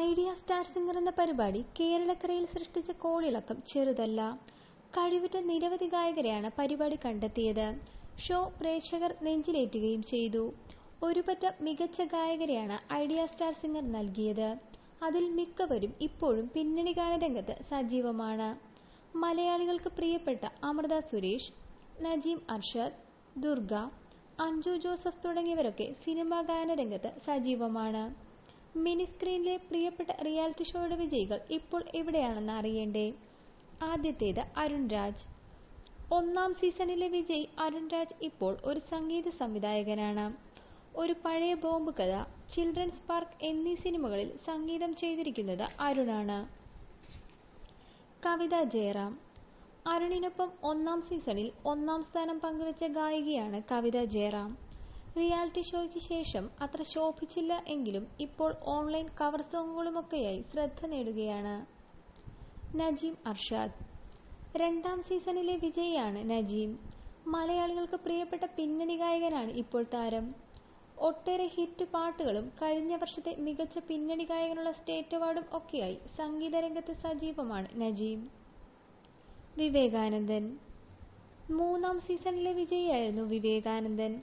Idea star singer എന്ന പരിപാടി കേരളക്കരയിൽ സൃഷ്ടിച്ച കോളിളക്കം ചെറുതല്ല. കഴിവുറ്റ നിരവധി ഗായകരെയാണ് പരിപാടി കണ്ടെത്തിയത്. ഷോ പ്രേക്ഷകർ നെഞ്ചിലേറ്റുകയും ചെയ്തു. ഒരുപറ്റം മികച്ച ഗായകരെയാണ് ഐഡിയ സ്റ്റാർ സിംഗർ നൽകിയത്. അതിൽ മിക്കവരും ഇപ്പോഴും പിന്നണി ഗാനരംഗത്ത് സജീവമാണ്. മലയാളികൾക്ക് പ്രിയപ്പെട്ട അമൃത സുരേഷ് നജീം അർഷദ് ദുർഗ അഞ്ജു ജോസഫ് തുടങ്ങിയവരൊക്കെ സിനിമാ ഗാനരംഗത്ത് സജീവമാണ്. മിനി സ്ക്രീനിലെ പ്രിയപ്പെട്ട റിയാലിറ്റി ഷോയുടെ വിജയികൾ ഇപ്പോൾ എവിടെയാണെന്ന് അറിയണ്ടേ? ആദ്യത്തേത് അരുൺ രാജ്. ഒന്നാം സീസണിലെ വിജയി അരുൺ രാജ് ഇപ്പോൾ ഒരു സംഗീത സംവിധായകനാണ്. ഒരു പഴയ ബോംബ് കഥ ചിൽഡ്രൻസ് പാർക്ക് എന്നീ സിനിമകളിൽ സംഗീതം ചെയ്തിരിക്കുന്നത് അരുണാണ്. കവിത ജയറാം. അരുണിനൊപ്പം ഒന്നാം സീസണിൽ ഒന്നാം സ്ഥാനം പങ്കുവച്ച ഗായികയാണ് കവിത ജയറാം. റിയാലിറ്റി ഷോയ്ക്ക് ശേഷം അത്ര ശോഭിച്ചില്ല എങ്കിലും ഇപ്പോൾ ഓൺലൈൻ കവർ സോങ്ങുകളുമൊക്കെയായി ശ്രദ്ധ നേടുകയാണ്. നജീം അർഷാദ്. രണ്ടാം സീസണിലെ വിജയിയാണ് നജീം. മലയാളികൾക്ക് പ്രിയപ്പെട്ട പിന്നണി ഗായകനാണ് ഇപ്പോൾ താരം. ഒട്ടേറെ ഹിറ്റ് പാട്ടുകളും കഴിഞ്ഞ വർഷത്തെ മികച്ച പിന്നണി ഗായകനുള്ള സ്റ്റേറ്റ് അവാർഡും ഒക്കെയായി സംഗീത രംഗത്ത് സജീവമാണ് നജീം. വിവേകാനന്ദൻ. മൂന്നാം സീസണിലെ വിജയിയായിരുന്നു വിവേകാനന്ദൻ.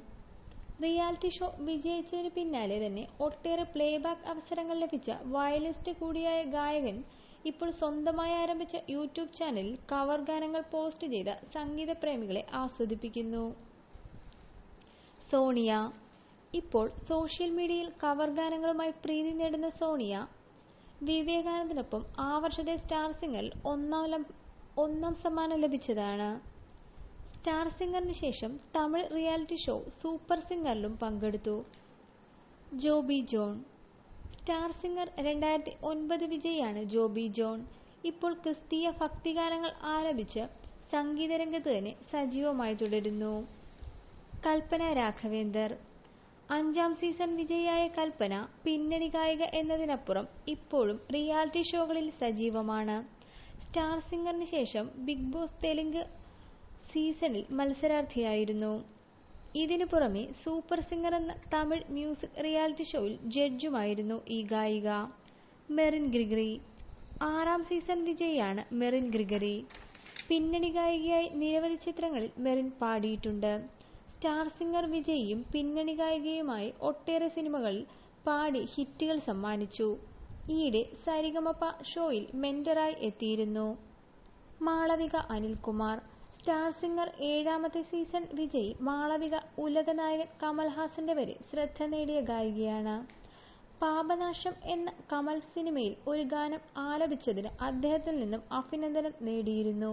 റിയാലിറ്റി ഷോ വിജയിച്ചതിന് പിന്നാലെ തന്നെ ഒട്ടേറെ പ്ലേബാക്ക് അവസരങ്ങൾ ലഭിച്ച വയലിസ്റ്റ് കൂടിയായ ഗായകൻ ഇപ്പോൾ സ്വന്തമായി ആരംഭിച്ച യൂട്യൂബ് ചാനലിൽ കവർ ഗാനങ്ങൾ പോസ്റ്റ് ചെയ്ത സംഗീത പ്രേമികളെ ആസ്വദിപ്പിക്കുന്നു. സോണിയ. ഇപ്പോൾ സോഷ്യൽ മീഡിയയിൽ കവർ ഗാനങ്ങളുമായി പ്രീതി നേടുന്ന സോണിയ വിവേകാനന്ദനൊപ്പം ആ വർഷത്തെ സ്റ്റാർ സിംഗറിൽ ഒന്നാം ഒന്നാം സമ്മാനം ലഭിച്ചതാണ്. സ്റ്റാർ സിംഗറിന് ശേഷം തമിഴ് റിയാലിറ്റി ഷോ സൂപ്പർ സിംഗറിലും പങ്കെടുത്തു. ജോബി ജോൺ. സ്റ്റാർ സിംഗർ രണ്ടായിരത്തി ഒൻപത് വിജയിയാണ് ജോബി ജോൺ. ഇപ്പോൾ ക്രിസ്തീയ ഭക്തിഗാനങ്ങൾ ആലപിച്ച് സംഗീതരംഗത്ത് തന്നെ സജീവമായി തുടരുന്നു. കൽപ്പന രാഘവേന്ദർ. അഞ്ചാം സീസൺ വിജയിയായ കൽപ്പന പിന്നണി ഗായിക എന്നതിനപ്പുറം ഇപ്പോഴും റിയാലിറ്റി ഷോകളിൽ സജീവമാണ്. സ്റ്റാർ സിംഗറിന് ശേഷം ബിഗ് ബോസ് തെലുങ്ക് സീസണിൽ മത്സരാർത്ഥിയായിരുന്നു. ഇതിനു പുറമെ സൂപ്പർ സിംഗർ എന്ന തമിഴ് മ്യൂസിക് റിയാലിറ്റി ഷോയിൽ ജഡ്ജുമായിരുന്നു ഈ ഗായിക. മെറിൻ ഗ്രിഗറി. ആറാം സീസൺ വിജയിയാണ് മെറിൻ ഗ്രിഗറി. പിന്നണി ഗായികയായി നിരവധി ചിത്രങ്ങളിൽ മെറിൻ പാടിയിട്ടുണ്ട്. സ്റ്റാർ സിംഗർ വിജയിയും പിന്നണി ഗായികയുമായി ഒട്ടേറെ സിനിമകളിൽ പാടി ഹിറ്റുകൾ സമ്മാനിച്ചു. ഈയിടെ സരിഗമപ ഷോയിൽ മെന്ററായി എത്തിയിരുന്നു. മാളവിക അനിൽകുമാർ. സ്റ്റാർ സിംഗർ ഏഴാമത്തെ സീസൺ വിജയി മാളവിക ഉലകനായകൻ കമൽഹാസന്റെ വരെ ശ്രദ്ധ നേടിയ ഗായികയാണ്. പാപനാശം എന്ന കമൽ സിനിമയിൽ ഒരു ഗാനം ആലപിച്ചതിന് അദ്ദേഹത്തിൽ നിന്നും അഭിനന്ദനം നേടിയിരുന്നു.